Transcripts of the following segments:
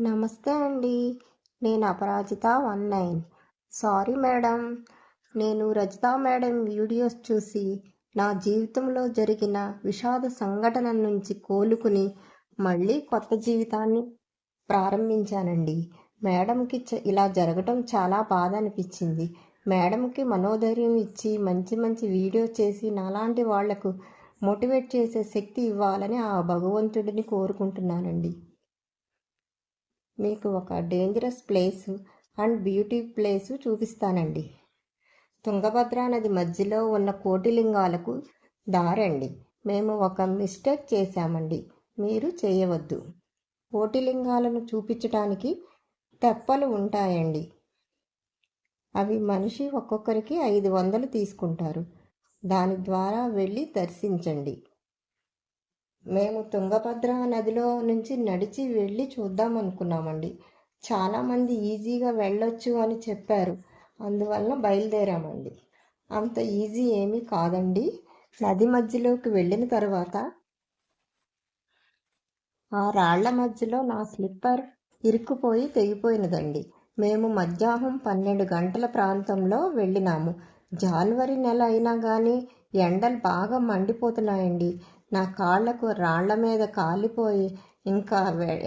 నమస్తే అండి. నేను Aparajitha one nine. Sorry madam. నేను రజిత మేడం వీడియోస్ చూసి నా జీవితంలో జరిగిన విషాద సంఘటన నుంచి కోలుకుని మళ్ళీ కొత్త జీవితాన్ని ప్రారంభించానండి. మేడంకి ఇలా జరగటం చాలా బాధ అనిపించింది. మేడంకి మనోధైర్యం ఇచ్చి మంచి మంచి వీడియో చేసి నాలాంటి వాళ్ళకు మోటివేట్ చేసే శక్తి ఇవ్వాలని ఆ భగవంతుడిని కోరుకుంటున్నానండి. మీకు ఒక dangerous place and beauty place చూపిస్తానండి. తుంగభద్ర నది మధ్యలో ఉన్న కోటిలింగాలకు దారండి. మేము ఒక మిస్టేక్ చేశామండి. మీరు చేయవద్దు. కోటిలింగాలను చూపించడానికి తెప్పలు ఉంటాయండి. అవి మనిషి ఒక్కొక్కరికి ఐదు వందలు తీసుకుంటారు. దాని ద్వారా వెళ్ళి దర్శించండి. మేము తుంగభద్ర నదిలో నుంచి నడిచి వెళ్ళి చూద్దాం అనుకున్నామండి చాలామంది ఈజీగా వెళ్ళొచ్చు అని చెప్పారు. అందువలన బయలుదేరామండి. అంత ఈజీ ఏమీ కాదండి. నది మధ్యలోకి వెళ్ళిన తర్వాత ఆ రాళ్ళ మధ్యలో నా స్లిప్పర్ ఇరుక్కుపోయి తెగిపోయినదండి. మేము మధ్యాహ్నం పన్నెండు గంటల ప్రాంతంలో వెళ్ళినాము. జనవరి నెల అయినా కానీ ఎండలు బాగా మండిపోతున్నాయండి. నా కాళ్ళకు రాళ్ళ మీద కాలిపోయి ఇంకా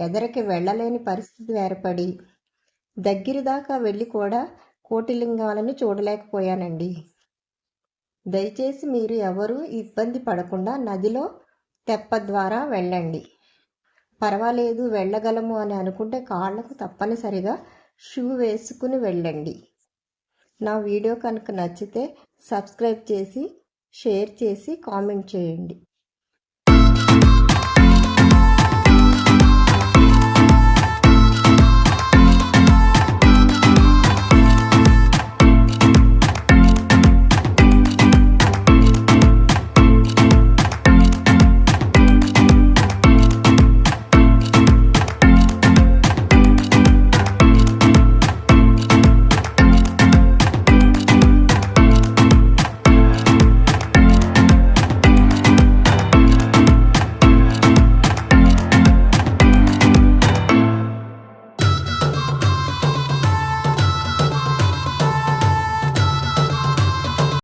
ఎదరికి వెళ్ళలేని పరిస్థితి ఏర్పడి దగ్గర దాకా వెళ్ళి కూడా కోటిలింగాలను చూడలేకపోయానండి. దయచేసి మీరు ఎవరు ఇబ్బంది పడకుండా నదిలో తెప్ప ద్వారా వెళ్ళండి. పర్వాలేదు వెళ్ళగలము అని అనుకుంటే కాళ్ళకు తప్పనిసరిగా షూ వేసుకుని వెళ్ళండి. నా వీడియో కనుక నచ్చితే సబ్స్క్రైబ్ చేసి షేర్ చేసి కామెంట్ చేయండి. Thank you